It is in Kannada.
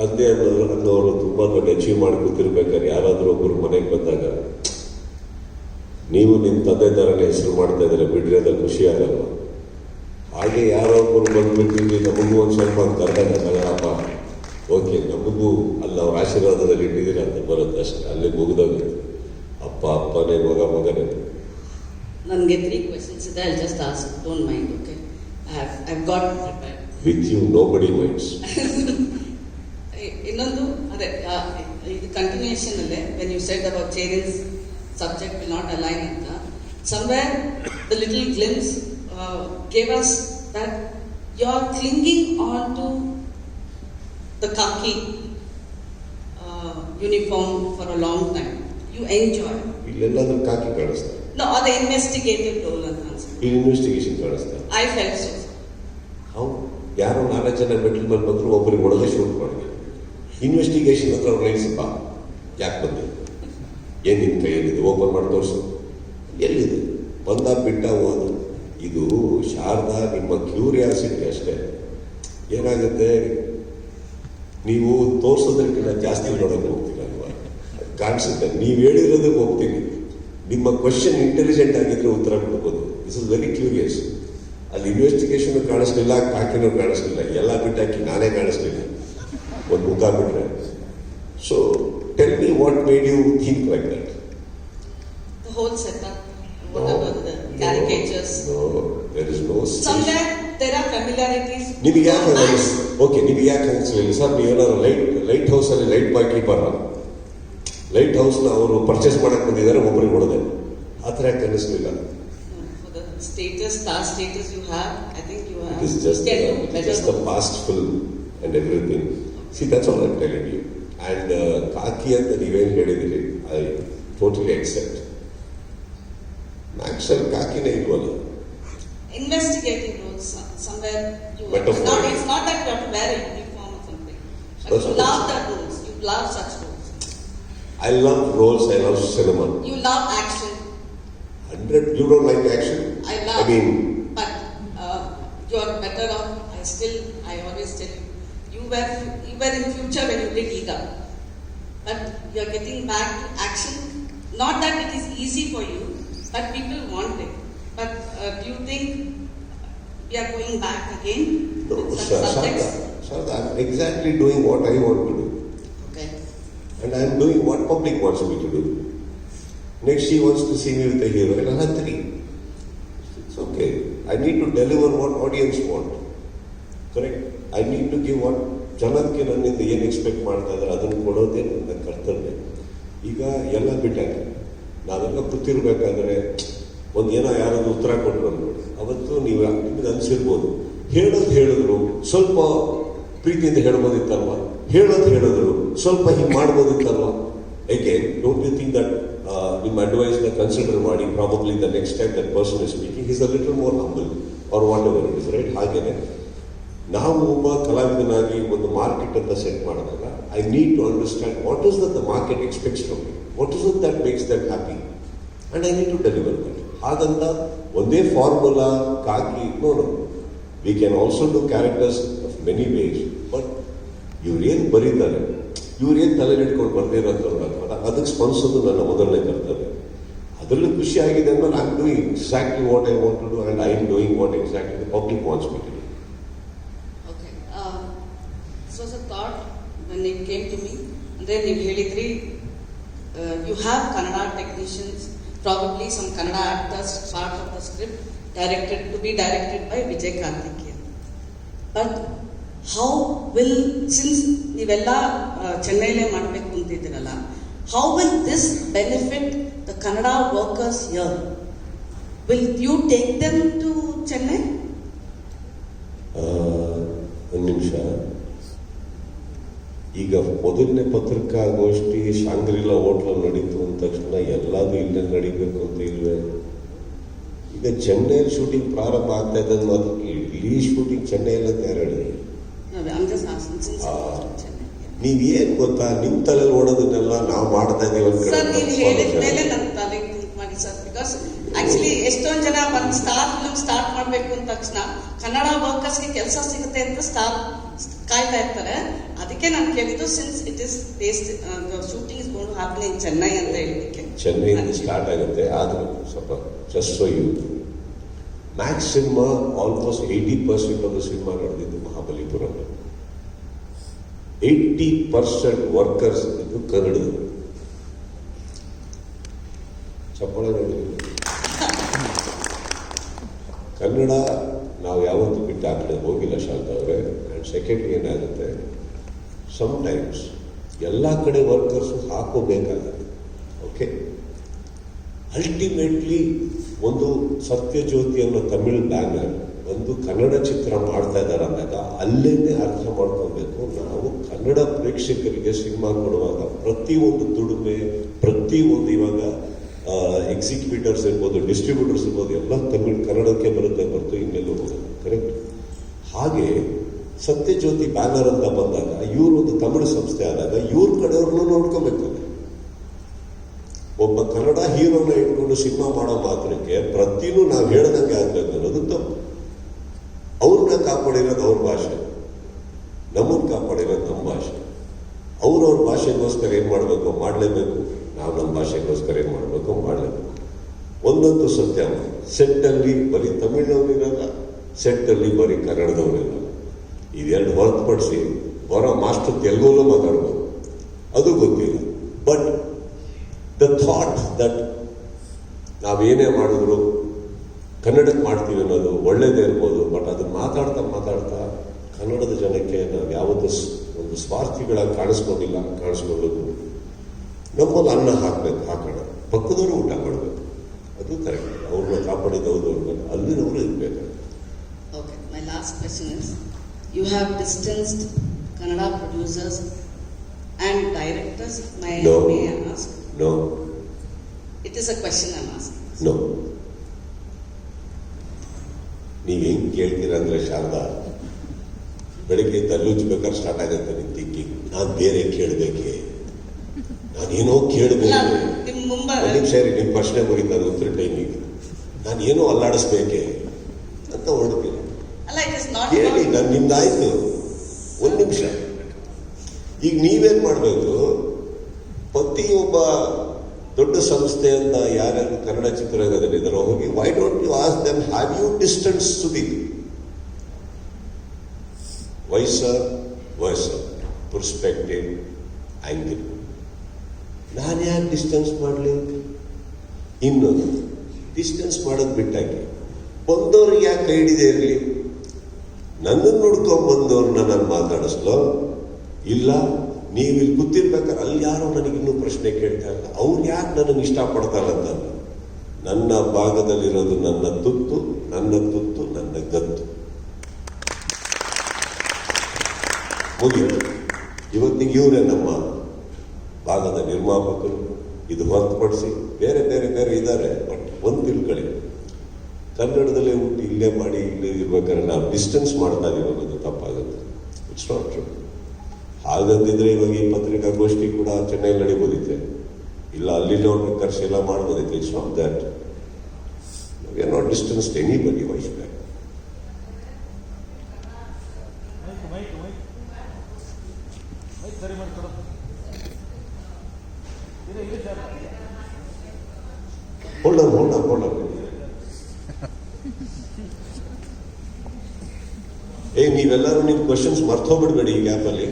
ತಂದೆ ಅನ್ನೋರು ಅನ್ನೋರು ತುಂಬಾ ದೊಡ್ಡ ಅಚೀವ್ ಮಾಡಿ ಕೂತಿರ್ಬೇಕಾದ್ರೆ ಯಾರಾದರೂ ಒಬ್ಬರು ಮನೆಗೆ ಬಂದಾಗ ನೀವು ನಿಮ್ಮ ತಂದೆ ಥರನೇ ಹೆಸರು ಮಾಡ್ತಾ ಇದ್ರೆ ಬಿಡ್ರಿ ಅದ ಖುಷಿ ಆಗಲ್ಲ ಹಾಗೆ ಯಾರೋ ಒಬ್ಬರು ಬಂದ್ಬಿಟ್ಟಿದ್ವಿ ನಮಗೂ ಒಂದು ಸ್ವಲ್ಪ ಕರ್ನಾಟಕ ಓಕೆ ನಮಗೂ ಅಲ್ಲಿ ಅವ್ರ ಆಶೀರ್ವಾದದಲ್ಲಿ ಇಟ್ಟಿದ್ದೀರ ಅಂತ ಬರುತ್ತೆ ಅಷ್ಟೇ ಅಲ್ಲಿ ಮುಗಿದೋಗುತ್ತೆ ಅಪ್ಪ ಅಪ್ಪನೇ ಮಗ ಮಗನೇ. ನನಗೆ ತ್ರೀ ಕ್ವೆಶನ್ಸ್ ಇದೆ I just ask don't mind okay I have I got prepared with you know buddy minds ಇದು ಕಂಟಿನ್ಯೂಷನ್ ಅಲ್ಲೇ when you said about ಚೇರಿನ್ಸ್ subject will not align ಅಂತ somewhere the little glimpse gave us that you are clinging on to the khaki uniform for a long time you enjoy ಇಲ್ಲೆಲ್ಲಾದ್ರೂ khaki ಕಾಣಿಸ್ತಾರೆ no ಅದು ಇನ್ವೆಸ್ಟಿಗೇಟಿವ್ ರೋಲ್ ಅಂತ ಅನ್ಸುತ್ತೆ ಇಲ್ಲಿ investigation ಕಾಣಿಸ್ತಾರೆ I fell so how ಯಾರೋ ನಾಲ್ಕು ಜನ ಮೆಟ್ಲ್ ಮೇಲೆ ಬಂದ್ರು ಒಬ್ಬರಿಗೆ ಹೊಡೆದೇ ಶೂಟ್ ಮಾಡಿ ಇನ್ವೆಸ್ಟಿಗೇಷನ್ ಹತ್ರ ಅವ್ರು ನಿಲ್ಸಪ್ಪ ಯಾಕೆ ಬಂದೆ ಏನು ನಿಮ್ಮ ಕೈಯಲ್ಲಿದೆ? ಓಪನ್ ಮಾಡಿ ತೋರಿಸು. ಎಲ್ಲಿದೆ? ಬಂದ ಬಿಟ್ಟ ಹೋದು ಇದು ಶಾರದಾ ನಿಮ್ಮ ಕ್ಯೂರಿಯಾಸಿಟಿ ಅಷ್ಟೇ. ಏನಾಗುತ್ತೆ? ನೀವು ತೋರಿಸೋದಕ್ಕಿಂತ ಜಾಸ್ತಿ ನೋಡೋಕೆ ಹೋಗ್ತೀರಲ್ವಾ? ಕಾಣಿಸುತ್ತೆ. ನೀವು ಹೇಳಿರೋದಕ್ಕೆ ಹೋಗ್ತೀನಿ. ನಿಮ್ಮ ಕ್ವಶನ್ ಇಂಟೆಲಿಜೆಂಟ್ ಆಗಿದ್ರೆ ಉತ್ತರ ಕೊಡ್ಬೋದು. ದಿಸ್ ಇಸ್ ವೆರಿ ಕ್ಯೂರಿಯಸ್ ಅಲ್ಲಿ ಇನ್ವೆಸ್ಟಿಗೇಷನ್ ಕಾಣಿಸ್ಲಿಲ್ಲ, ಕಾಕಿನೂ ಕಾಣಿಸ್ಲಿಲ್ಲ. ಎಲ್ಲ ಬಿಟ್ಟಾಕಿ ನಾನೇ ಕಾಣಿಸ್ಲಿಲ್ಲ. ಒಂದು ಮುಖ ಬಿಟ್ರೆ. So Tell me what made you think like that The whole setup, whatever the caricatures. There is no Somewhere there are familiarities. ನಿಮಗೆ ಯಾಕೆ Nice. ಓಕೆ ನಿಮಗೆ ಯಾಕೆ ಅನಿಸ್ಲಿಲ್ಲ ಸರ್ ನೀವೇನಾದ್ರು light light ಹೌಸಲ್ಲಿ light boy keeper light ಹೌಸ್ನ ಅವರು ಪರ್ಚೇಸ್ ಮಾಡಕ್ಕೆ ಬಂದಿದ್ದಾರೆ ಒಬ್ಬರಿಗೆ ಹೊಡೆದೆ ಆ ಥರ ಯಾಕೆ ಅನ್ನಿಸ್ಲಿಲ್ಲ No, For the status, star status you have, I think you have. It is just, can uh, do better just the work. past film and everything. See, that's all I'm telling you. And uh, ಕಾಕಿ ಅಂತ ನೀವೇನು ಹೇಳಿದಿರಿ ಐ ಟೋಟಲಿ ಅಕ್ಸೆಪ್ಟ್ ಮ್ಯಾಕ್ಸಲ್ಲಿ ಕಾಕಿನೇ ಇಲ್ವಲ್ಲ Investigating roles, so- somewhere you. Metaphor. Not, it's not that you have to wear a uniform or something. But That's you what- love that roles, you love such roles. I love roles I love cinema You love action, hundred you don't like action I I love. Mean But uh, you are better off, I still, I always tell you, you were, were in future when you did Ega. But you are getting back to action. Not that it is easy for you, but people want it. But uh, do you think we are going back again No, sir, Sharda, subjects? I'm exactly doing what I want to do. Okay. And I'm doing what public wants me to do. Next, she wants to see me with a hero, and I have three. It's okay. I need to deliver what audience want. Correct? I need to give what ಜನಕ್ಕೆ ನನ್ನಿಂದ ಏನು ಎಕ್ಸ್ಪೆಕ್ಟ್ ಮಾಡ್ತಾ ಇದ್ದಾರೆ ಅದನ್ನು ಕೊಡೋದೇ ನನ್ನ ಕರ್ತವ್ಯ. ಈಗ ಎಲ್ಲ ಬಿಟ್ಟಾಗ, ನಾವೆಲ್ಲ ಕೂತಿರ್ಬೇಕಾದ್ರೆ, ಒಂದು ಏನೋ ಯಾರಾದರೂ ಉತ್ತರ ಕೊಟ್ಟರು ನೋಡಿ ಅವತ್ತು ನೀವು ನಿಮ್ಗೆ ಅನಿಸಿರ್ಬೋದು. ಹೇಳೋದು ಹೇಳಿದ್ರು, ಸ್ವಲ್ಪ ಪ್ರೀತಿಯಿಂದ ಹೇಳ್ಬೋದಿತ್ತಲ್ವ? ಹೇಳೋದು ಹೇಳಿದ್ರು, ಸ್ವಲ್ಪ ಹಿಂಗೆ ಮಾಡ್ಬೋದಿತ್ತಲ್ವ? ಏಕೆ? ಡೋಂಟ್ ಯು ಥಿಂಕ್ ದಟ್ ನಿಮ್ಮ ಅಡ್ವೈಸ್ನ ಕನ್ಸಿಡರ್ ಮಾಡಿ probably the next time that person is speaking is a little more humble or whatever it is right ಹಾಗೇನೆ. ನಾವು ಒಬ್ಬ ಕಲಾವಿದನಾಗಿ ಒಂದು ಮಾರ್ಕೆಟ್ ಅಂತ ಸೆಟ್ ಮಾಡಿದಾಗ I need to understand what is that the market expects from me what is that makes that happy and I need to deliver that ಹಾಗಂತ ಒಂದೇ ಫಾರ್ಮುಲಾ ಕಾಕಿ ನೋಡು. We can also do characters of many ways but ಇವ್ರು ಏನು ಬರೀತಾರೆ? ಇವ್ರು ಏನು ತಲೆಗೆ ಇಟ್ಕೊಂಡು ಬರ್ದಿರೋಂಥವ್ರಲ್ಲ ಅದಕ್ಕೆ ಸ್ಪಂದಿಸೋದು ನನ್ನ ಮೊದಲನೇ ಕರ್ತವ್ಯ. ಅದರಲ್ಲೂ ಖುಷಿ ಆಗಿದೆ ಅಂದ್ರೆ I doing exactly what I want to do and I am doing what exactly public wants me to me, then you ಹೇಳಿದ್ರಿ uh, you have Kannada technicians, probably some Kannada actors, part of the script, directed to be directed by Vijay Karthikeyan. But how will, since ನೀವೆಲ್ಲ uh, ಚೆನ್ನೈಲೇ ಮಾಡಬೇಕು ಅಂತಿದ್ದೀರಲ್ಲ how will this benefit the Kannada workers here? Will you take them to Chennai? ಆ, ಒಂದು ನಿಮಿಷ ಈಗ ಮೊದಲನೇ ಪತ್ರಿಕಾಗೋಷ್ಠಿ ಶಾಂಗ್ರಿಲಾ ಹೋಟ್ಲಲ್ಲಿ ನಡೀತು ಅಂದ ತಕ್ಷಣ ಎಲ್ಲದೂ ಇಲ್ಲೇ ನಡಿಬೇಕು ಅಂತ ಇಲ್ವೇ? ಈಗ ಚೆನ್ನೈಯಲ್ಲಿ ಶೂಟಿಂಗ್ ಪ್ರಾರಂಭ ಆಗ್ತಾ ಇದ್ದ ಅನ್ನೋ ಮಾತು ಕೇಳಿ. ಇಲ್ಲಿ ಶೂಟಿಂಗ್ ಚೆನ್ನೈಯಲ್ಲಿ ಅಂತ ಯಾರು. ನೀವೇನ್ ಗೊತ್ತಾ? ನಿಮ್ ತಲೆ ಓಡೋದನ್ನೆಲ್ಲ ನಾವು ಮಾಡ್ತಾ ಬಿಕಾಸ್ ಆಕ್ಚುಲಿ ಎಷ್ಟೊಂದು ಜನ ಒಂದು ಸ್ಟಾರ್ ಫಿಲ್ಮ್ ಸ್ಟಾರ್ಟ್ ಮಾಡಬೇಕು ಅಂದ ತಕ್ಷಣ ಕನ್ನಡ ವರ್ಕರ್ಸ್ಗೆ ಕೆಲಸ ಸಿಗುತ್ತೆ ಅಂತ ಸ್ಟಾರ್ ಕಾಯ್ತಾ ಇರ್ತಾರೆ. ಅದಕ್ಕೆ ನಾನು ಕೇಳಿದ್ದು since it is based shooting is gone happen in Chennai ಅಂತ ಹೇಳಿದ್ದಕ್ಕೆ. ಚೆನ್ನೈಯಿಂದ ಸ್ಟಾರ್ಟ್ ಆಗುತ್ತೆ, ಆದರೂ ಸ್ವಲ್ಪ just so you max cinema almost eighty percent of the cinema ನಡೆದಿದ್ದು ಮಹಾಬಲಿಪುರಂ ಏಯ್ಟಿ ಪರ್ಸೆಂಟ್ ವರ್ಕರ್ಸ್ ಇದು ಕನ್ನಡದವರು ಚಪ್ಪಳ ಕನ್ನಡ ನಾವು ಯಾವತ್ತೂ ಬಿಟ್ಟು ಆ ಕಡೆ ಹೋಗಿಲ್ಲ ಶಾಂತ ಅವರೇ. ಆ್ಯಂಡ್ ಸೆಕೆಂಡ್ ಏನಾಗುತ್ತೆ ಸಮ್ಟೈಮ್ಸ್ ಎಲ್ಲ ಕಡೆ ವರ್ಕರ್ಸು ಹಾಕೋಬೇಕಾಗತ್ತೆ ಓಕೆ ಅಲ್ಟಿಮೇಟ್ಲಿ ಒಂದು ಸತ್ಯಜ್ಯೋತಿ ಅನ್ನೋ ತಮಿಳ್ ಬ್ಯಾನರ್ ಒಂದು ಕನ್ನಡ ಚಿತ್ರ ಮಾಡ್ತಾ ಇದ್ದಾರೆ ಅಂದಾಗ ಅಲ್ಲೇನೆ ಅರ್ಥ ಮಾಡ್ಕೊಬೇಕು ನಾವು ಕನ್ನಡ ಪ್ರೇಕ್ಷಕರಿಗೆ ಸಿನಿಮಾ ಕೊಡುವಾಗ ಪ್ರತಿಯೊಂದು ದುಡಿಮೆ, ಪ್ರತಿಯೊಂದು ಇವಾಗ ಎಕ್ಸಿಕ್ಯೂಟರ್ಸ್ ಇರ್ಬೋದು ಡಿಸ್ಟ್ರಿಬ್ಯೂಟರ್ಸ್ ಇರ್ಬೋದು, ಎಲ್ಲ ತಮಿಳ್ ಕನ್ನಡಕ್ಕೆ ಬರುತ್ತೆ ಬರ್ತು ಇನ್ನೆಲ್ಲೂ ಕರೆಕ್ಟ್ ಹಾಗೆ ಸತ್ಯಜ್ಯೋತಿ ಬ್ಯಾನರ್ ಅಂತ ಬಂದಾಗ, ಇವರು ಒಂದು ತಮಿಳು ಸಂಸ್ಥೆ ಆದಾಗ ಇವ್ರ ಕಡೆಯವ್ರನ್ನೂ ನೋಡ್ಕೋಬೇಕು ಒಬ್ಬ ಕನ್ನಡ ಹೀರೋನ ಇಟ್ಕೊಂಡು ಸಿನಿಮಾ ಮಾಡೋ ಪಾತ್ರಕ್ಕೆ ಪ್ರತಿನೂ ನಾವು ಹೇಳ್ದಂಗೆ ಆಗ್ಬೇಕು ಅನ್ನೋದು ತಪ್ಪು. ಅವ್ರನ್ನ ಕಾಪಾಡಿರೋದು ಅವ್ರ ಭಾಷೆ. ನಮ್ಮನ್ನು ಕಾಪಾಡಿರೋದು ನಮ್ಮ ಭಾಷೆ. ಅವ್ರವ್ರ ಭಾಷೆಗೋಸ್ಕರ ಏನು ಮಾಡಬೇಕು? ಮಾಡಲೇಬೇಕು. ನಾವು ನಮ್ಮ ಭಾಷೆಗೋಸ್ಕರ ಏನು ಮಾಡಬೇಕು? ಮಾಡಲೇಬೇಕು. ಒಂದೊಂದು ಸತ್ಯ ಸೆಟ್ಟಲ್ಲಿ ಬರೀ ತಮಿಳವ್ರು ಇರಲ್ಲ ಸೆಟ್ಟಲ್ಲಿ ಬರೀ ಕನ್ನಡದವ್ರು ಇರಲ್ಲ ಇದೆರಡು ಹೊರತುಪಡಿಸಿ ಬರೋ ಮಾಸ್ಟರ್ ತೆಲುಗಲ್ಲೂ ಮಾತಾಡ್ಬೋದು. ಅದು ಗೊತ್ತಿಲ್ಲ. ಬಟ್ ದ ಥಾಟ್ ದಟ್ ನಾವೇನೇ ಮಾಡಿದ್ರು ಕನ್ನಡಕ್ಕೆ ಮಾಡ್ತೀವಿ ಅನ್ನೋದು ಒಳ್ಳೇದೇ ಇರ್ಬೋದು ಬಟ್ ಅದನ್ನು ಮಾತಾಡ್ತಾ ಮಾತಾಡ್ತಾ ಕನ್ನಡದ ಜನಕ್ಕೆ ನಾವು ಯಾವತ್ತೂ ಒಂದು ಸ್ವಾರ್ಥಿಗಳಾಗಿ ಕಾಣಿಸ್ಕೊಂಡಿಲ್ಲ ಕಾಣಿಸ್ಕೊಳ್ಳೋದು. ನಮ್ಮಲ್ಲಿ ಅನ್ನ ಹಾಕಬೇಕು ಹಾಕೋಣ ಪಕ್ಕದವರು ಊಟ ಮಾಡಬೇಕು. ಅದು ಕರೆಕ್ಟ್ ಅವ್ರನ್ನ ಕಾಪಾಡಿದವರು ಅಲ್ಲಿ ಅಲ್ಲಿನವರು ಇರಬೇಕು okay my last question is, you have distanced Kannada producers and directors, may, No. may I ask? No. It is a question I'm asking. No. ನೀವು ಹೆಂಗ್ ಕೇಳ್ತೀರ ಅಂದ್ರೆ ಶಾರದಾ ಬೆಳಿಗ್ಗೆ ತಲ್ಲುಜ್ಬೇಕಾದ್ರೆ ಸ್ಟಾರ್ಟ್ ಆಗುತ್ತೆ ನಿನ್ ಥಿಂಕಿಂಗ್ ನಾನು ಬೇರೆ ಕೇಳಬೇಕೆ ನಾನೇನೋ ಕೇಳಬೇಕು ಒಂದು ನಿಮಿಷ ಇರಿ, ನಿಮ್ಮ ಪ್ರಶ್ನೆ ಮುಗಿತಾರೆ ಉತ್ತರ ಟೈಮಿಗೆ ನಾನು ಏನೋ ಅಲ್ಲಾಡಿಸ್ಬೇಕೆ ಅಂತ ಹೊರಡ್ತೀನಿ ಅಲ್ಲ ಇಟ್ ಇಸ್ ನಾಟ್ ಹೇಳಿ ನಾನು ನಿಮ್ದಾಯ್ತು ಒಂದು ನಿಮಿಷ. ಈಗ ನೀವೇನ್ ಮಾಡಬೇಕು? ಪ್ರತಿಯೊಬ್ಬ ದೊಡ್ಡ ಸಂಸ್ಥೆ ಅಂತ ಯಾರ್ಯಾರು ಕನ್ನಡ ಚಿತ್ರರಂಗದಲ್ಲಿದ್ದಾರೋ ಹೋಗಿ why don't you ask them have you distance to the ವಯಸ್ಸ ವಯಸ್ಸರ್ ಪರ್ಸ್ಪೆಕ್ಟಿವ್ ಆ್ಯಂಗಲ್ ನಾನು ಯಾಕೆ ಡಿಸ್ಟೆನ್ಸ್ ಮಾಡಲಿ? ಇನ್ನೊಂದು. ಡಿಸ್ಟೆನ್ಸ್ ಮಾಡೋದು ಬಿಟ್ಟಾಗಿ ಬಂದವ್ರಿಗೆ ಯಾಕೆ ಕೈ ಹಿಡಿದೇ ಇರಲಿ? ನನ್ನನ್ನು ನೋಡ್ಕೊಂಬಂದವ್ರನ್ನ ನಾನು ಮಾತಾಡಿಸ್ಲೋ? ಇಲ್ಲ, ನೀವು ಇಲ್ಲಿ ಕೂತಿರ್ಬೇಕಾದ್ರೆ ಅಲ್ಲಿ ಯಾರೋ ನನಗಿನ್ನೂ ಪ್ರಶ್ನೆ ಕೇಳ್ತಾ ಇಲ್ಲ. ಅವ್ರು ಯಾಕೆ ನನ್ನನ್ನು ಇಷ್ಟಪಡ್ತಾರಂತ ನನ್ನ ಭಾಗದಲ್ಲಿರೋದು ನನ್ನ ತುತ್ತು ನನ್ನ ತುತ್ತು, ನನ್ನ ಗತ್ತು. ಮುಗಿತು. ಇವತ್ತಿಗೆ ಇವರೇ ನಮ್ಮ ಭಾಗದ ನಿರ್ಮಾಪಕರು. ಇದು ಹೊರತುಪಡಿಸಿ ಬೇರೆ ಬೇರೆ ಬೇರೆ ಇದ್ದಾರೆ, ಬಟ್ ಒಂದು ತಿಳ್ಕೊಳ್ಳಿ ಕನ್ನಡದಲ್ಲೇ ಹುಟ್ಟಿ ಇಲ್ಲೇ ಮಾಡಿ ಇಲ್ಲೇ ಇರ್ಬೇಕಾದ್ರೆ ನಾವು ಡಿಸ್ಟೆನ್ಸ್ ಮಾಡ್ತಾ ಇದೀವಿ ಅನ್ನೋದು ತಪ್ಪಾಗುತ್ತೆ. ಇಟ್ಸ್ ನಾಟ್ ಟ್ರೂ ಹಾಗಂತಿದ್ರೆ ಇವಾಗ ಈ ಪತ್ರಿಕಾಗೋಷ್ಠಿ ಕೂಡ ಚೆನ್ನೈಲಿ ನಡಿಬೋದಿತ್ತೆ. ಇಲ್ಲ ಅಲ್ಲಿ ಅವ್ರನ್ನ ಖರ್ಚು ಎಲ್ಲ ಮಾಡ್ಬೋದಿತ್ತು. It's not that we not distance anybody wise back hold on hold hold ಏ ನೀವೆಲ್ಲರೂ ನಿಮ್ಮ ಕ್ವಶನ್ಸ್ ಮರ್ತೋಗ್ಬಿಡ್ಬೇಡಿ ಈ ಗ್ಯಾಪಲ್ಲಿ